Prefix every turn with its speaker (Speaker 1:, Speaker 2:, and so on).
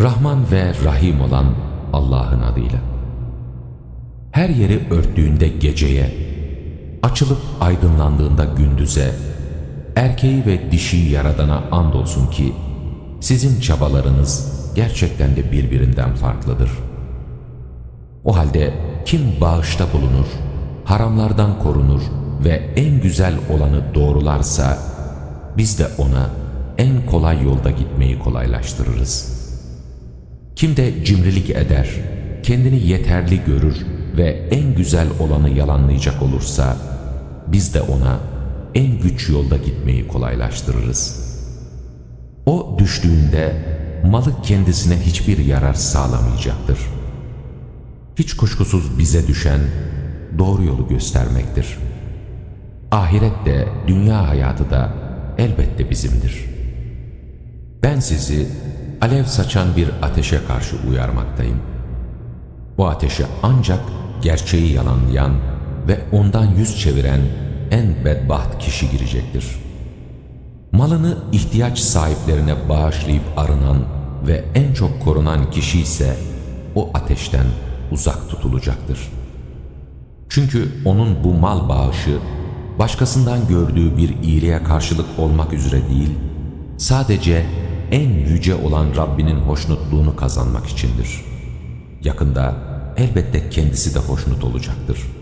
Speaker 1: Rahman ve Rahim olan Allah'ın adıyla. Her yeri örttüğünde geceye, açılıp aydınlandığında gündüze, erkeği ve dişiyi yaradana andolsun ki, sizin çabalarınız gerçekten de birbirinden farklıdır. O halde kim bağışta bulunur, haramlardan korunur ve en güzel olanı doğrularsa, biz de ona en kolay yolda gitmeyi kolaylaştırırız. Kim de cimrilik eder, kendini yeterli görür ve en güzel olanı yalanlayacak olursa, biz de ona en güç yolda gitmeyi kolaylaştırırız. O düştüğünde malı kendisine hiçbir yarar sağlamayacaktır. Hiç kuşkusuz bize düşen doğru yolu göstermektir. Ahiret de dünya hayatı da elbette bizimdir. Ben sizi alev saçan bir ateşe karşı uyarmaktayım. Bu ateşe ancak gerçeği yalanlayan ve ondan yüz çeviren en bedbaht kişi girecektir. Malını ihtiyaç sahiplerine bağışlayıp arınan ve en çok korunan kişi ise o ateşten uzak tutulacaktır. Çünkü onun bu mal bağışı başkasından gördüğü bir iyiliğe karşılık olmak üzere değil, sadece en yüce olan Rabbinin hoşnutluğunu kazanmak içindir. Yakında elbette kendisi de hoşnut olacaktır.''